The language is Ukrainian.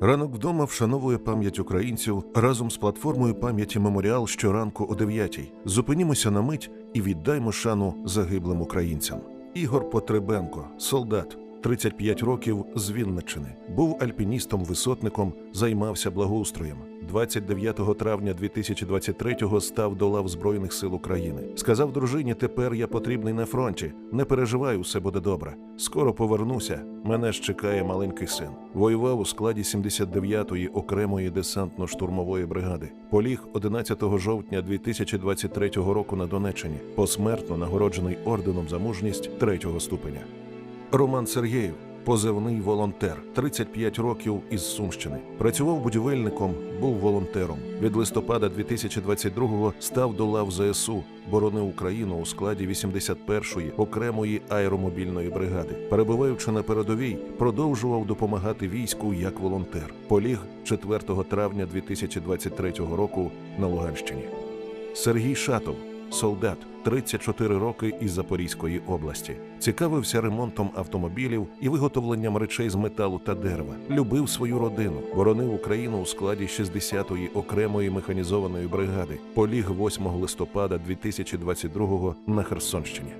Ранок вдома вшановує пам'ять українців разом з платформою пам'яті Меморіал щоранку о 9 Зупинімося на мить і віддаймо шану загиблим українцям. Ігор Потребенко, солдат, 35 років з Вінниччини, був альпіністом-висотником, займався благоустроєм. 29 травня 2023-го став до лав Збройних сил України. Сказав дружині: тепер я потрібний на фронті. Не переживай, усе буде добре. Скоро повернуся. Мене ж чекає маленький син. Воював у складі 79-ї окремої десантно-штурмової бригади. Поліг 11 жовтня 2023 року на Донеччині. Посмертно нагороджений орденом за мужність третього ступеня. Роман Сергєєв, позивний волонтер, 35 років із Сумщини. Працював будівельником, був волонтером. Від листопада 2022-го став до лав ЗСУ, боронив Україну у складі 81-ї окремої аеромобільної бригади. Перебуваючи на передовій, продовжував допомагати війську як волонтер. Поліг 4 травня 2023 року на Луганщині. Сергій Шатов, солдат, 34 роки із Запорізької області. Цікавився ремонтом автомобілів і виготовленням речей з металу та дерева. Любив свою родину, боронив Україну у складі 60-ї окремої механізованої бригади. Поліг 8 листопада 2022-го на Херсонщині.